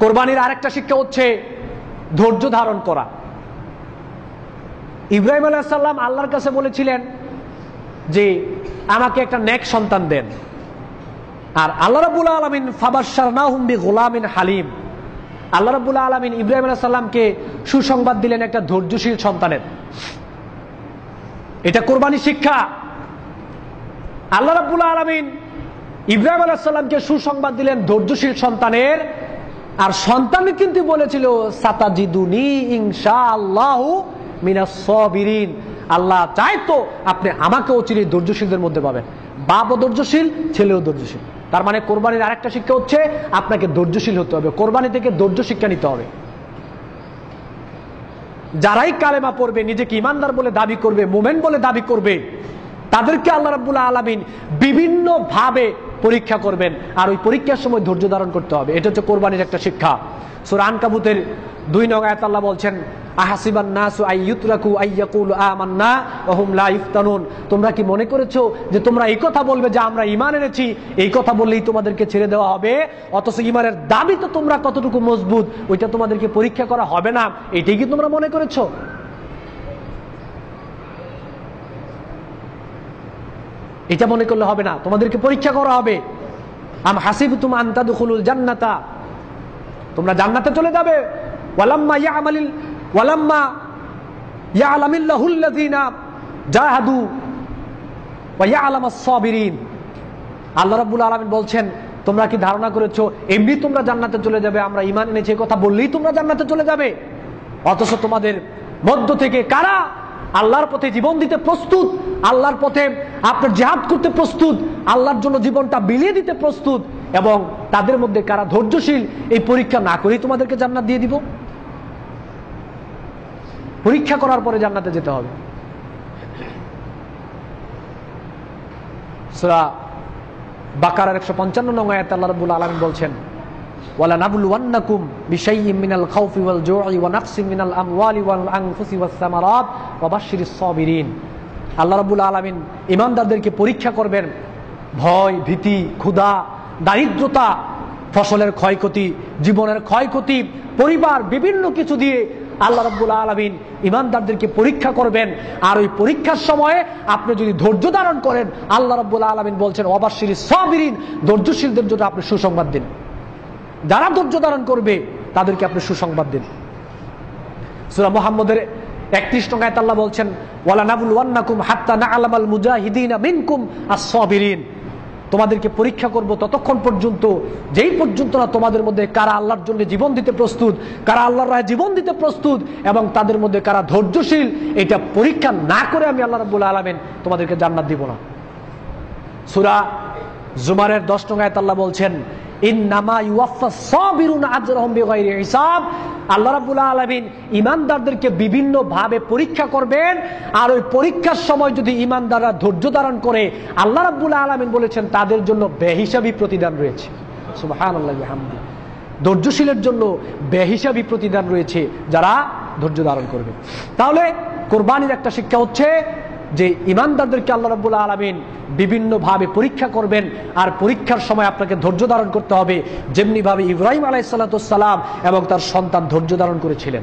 কোরবানির আরেকটা শিক্ষা হচ্ছে ধৈর্য ধারণ করা। ইব্রাহিম আলাইসাল্লাম আল্লাহর কাছে বলেছিলেন যে, আমাকে একটা নেক সন্তান দেন। আর আল্লাহ রাবুল আলমিন ফাবাসার না হুম্বি গোলামিন হালিম। আল্লাহ রাবুল আলমিন ইব্রাহিম আলাইসাল্লামকে সুসংবাদ দিলেন একটা ধৈর্যশীল সন্তানের। এটা কোরবানি শিক্ষা। আল্লাহ রাবুল আলমিন ইব্রাহিম আলাহিসাল্লামকে সুসংবাদ দিলেন ধৈর্যশীল সন্তানের আর সন্তান কিন্তু বলেছিল, সাতাজিদুনি ইনশা আল্লাহ মিনাসবিরিন আল্লাহ চাই তো আপনি আমাকে অচিরে ধৈর্যশীলদের মধ্যে পাবেন। বাপও ধৈর্যশীল, ছেলেও ধৈর্যশীল। তার মানে কোরবানির আরেকটা শিক্ষা হচ্ছে, আপনাকে ধৈর্যশীল হতে হবে। কোরবানি থেকে ধৈর্য শিক্ষা নিতে হবে। যারাই কালেমা পড়বে, নিজেকে ইমানদার বলে দাবি করবে মোমেন্ট বলে দাবি করবে, তাদেরকে আল্লাহ রাবুল্লাহ আলমিন বিভিন্ন ভাবে পরীক্ষা করবেন, আর ওই পরীক্ষার সময় ধৈর্য ধারণ করতে হবে। এটা হচ্ছে কোরবানির একটা শিক্ষা। সুরান কাবুতের দুই নগায়াত আল্লাহ বলছেন তোমরা কি মনে করেছ যে তোমরা এই কথা বলবে যে আমরা ঈমান এনেছি? এই কথা বললেই তোমাদেরকে ছেড়ে দেওয়া হবে, অথচ ঈমানের দাবি তো তোমরা কতটুকু মজবুত, ওইটা তোমাদেরকে পরীক্ষা করা হবে না। এটাই কি তোমরা মনে করেছ? এটা মনে করলে হবে না। তোমাদেরকে পরীক্ষা করা হবে। আম হাসিব তুম আন্তাদুল জান্নাতা। তোমরা জান্নাতে চলে যাবে। ওয়ালাম্মা ইয়ামালিল ওয়ালাম্মা ইয়ালামিল্লাহুল্লাযিনা জাহাদু ওয়া ইয়ালামাস সাবিরিন। আল্লাহ রাব্বুল আলামিন বলছেন, তোমরা কি ধারণা করেছ, এমনি তোমরা জান্নাতে চলে যাবে? আমরা ঈমান এনেছি কথা বললেই তোমরা জান্নাতে চলে যাবে। অথচ তোমাদের মধ্য থেকে কারা আল্লাহর পথে জীবন দিতে প্রস্তুত, আল্লাহর পথে আপনার জেহাদ করতে প্রস্তুত, আল্লাহর জন্য জীবনটা বিলিয়ে দিতে প্রস্তুত, এবং তাদের মধ্যে কারা ধৈর্যশীল, এই পরীক্ষা না করেই তোমাদেরকে জান্নাত দিয়ে দিব। পরীক্ষা করার পরে জান্নাতে যেতে হবে। সুরা বাকারার একশো পঞ্চান্ন নং আয়াত আল্লাহ রাব্বুল আলামিন বলছেন ওয়ালা নাবলুওয়ান্নাকুম বিশাইয়্যিম মিনাল খাউফি ওয়াল জু'i ওয়া নাকসিম মিনাল আমওয়ালি ওয়াল আল্লাহ রাব্বুল আলামিন ঈমানদারদেরকে পরীক্ষা করবেন। ভয়, ভীতি, ক্ষুধা, দারিদ্রতা, ফসলের ক্ষয়ক্ষতি, জীবনের ক্ষয়ক্ষতি, পরিবার, বিভিন্ন কিছু দিয়ে আল্লাহ রব্বুল আলমিন ইমানদারদেরকে পরীক্ষা করবেন। আর ওই পরীক্ষার সময়ে আপনি যদি ধৈর্য ধারণ করেন, আল্লাহ রব্বুল আলমিন বলছেন অবাশির সবিরিন। ধৈর্যশীলদের জন্য আপনি সুসংবাদ দিন। যারা ধৈর্য ধারণ করবে, তাদেরকে আপনি সুসংবাদ দিন। সুরা মোহাম্মদের একত্রিশ টাকায় আল্লাহ বলছেন হাত্তা না মুজাহিদিন মিনকুম তোমাদেরকে পরীক্ষা করব ততক্ষণ পর্যন্ত, যেই পর্যন্ত না তোমাদের মধ্যে কারা আল্লাহর জন্য জীবন দিতে প্রস্তুত, কারা আল্লাহর রায় জীবন দিতে প্রস্তুত, এবং তাদের মধ্যে কারা ধৈর্যশীল, এটা পরীক্ষা না করে আমি আল্লাহ রাবুল আলমেন তোমাদেরকে জান্নাত দিব না। সুরা জুমারের দশ টাকায় আল্লাহ বলছেন আল্লাহ রাবুল আলমিন ইমানদারদেরকে বিভিন্ন ভাবে পরীক্ষা করবেন, আর ওই পরীক্ষার সময় যদি ইমানদাররা ধৈর্য ধারণ করে, আল্লাহ রাবুল আলমিন বলেছেন, তাদের জন্য বেহিসাবি প্রতিদান রয়েছে। ধৈর্যশীলের জন্য বেহিসাবি প্রতিদান রয়েছে, যারা ধৈর্য ধারণ করবে। তাহলে কোরবানির একটা শিক্ষা হচ্ছে যে ইমানদারদেরকে আল্লাহ রাবুল আলমিন বিভিন্নভাবে পরীক্ষা করবেন, আর পরীক্ষার সময় আপনাকে ধৈর্য ধারণ করতে হবে। যেমনিভাবে ইব্রাহিম আলাইসাল্লাম এবং তার সন্তান ধৈর্য ধারণ করেছিলেন।